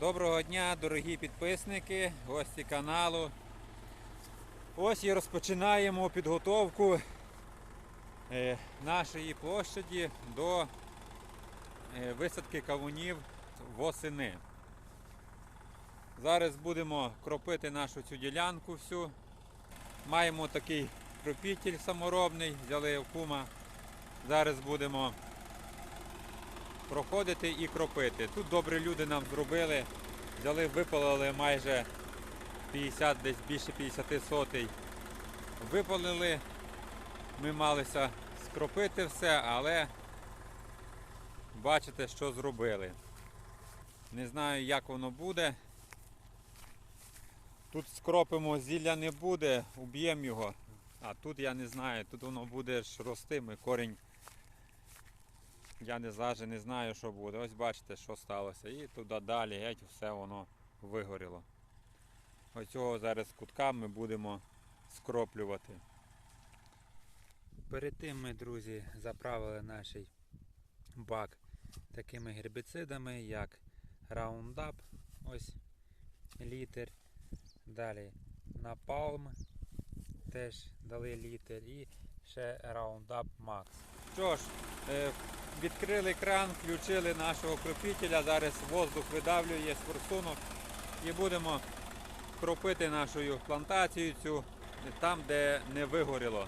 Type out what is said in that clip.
Доброго дня, дорогі підписники, гості каналу. Ось і розпочинаємо підготовку е, нашої площаді до е, висадки кавунів восени. Зараз будемо кропити нашу цю ділянку всю. Маємо такий кропітель саморобний, взяли в кума. Зараз будемо проходити і кропити. Тут добрі люди нам зробили, взяли, випалили майже 50, десь більше 50 сотей. Випалили, ми малися скропити все, але бачите, що зробили. Не знаю, як воно буде. Тут скропимо, зілля не буде, уб'ємо його. А тут я не знаю, тут воно буде ж рости, ми корінь я не завжди не знаю, що буде. Ось бачите, що сталося. І туди далі геть все воно вигоріло. Ось цього зараз кутка ми будемо скроплювати. Перед тим ми, друзі, заправили наш бак такими гербіцидами, як Roundup, ось літр. Далі Napalm теж дали літр і ще Roundup Max. Що ж, е, відкрили кран, включили нашого кропітеля, зараз воздух видавлює з форсунок і будемо кропити нашу плантацію цю там, де не вигоріло.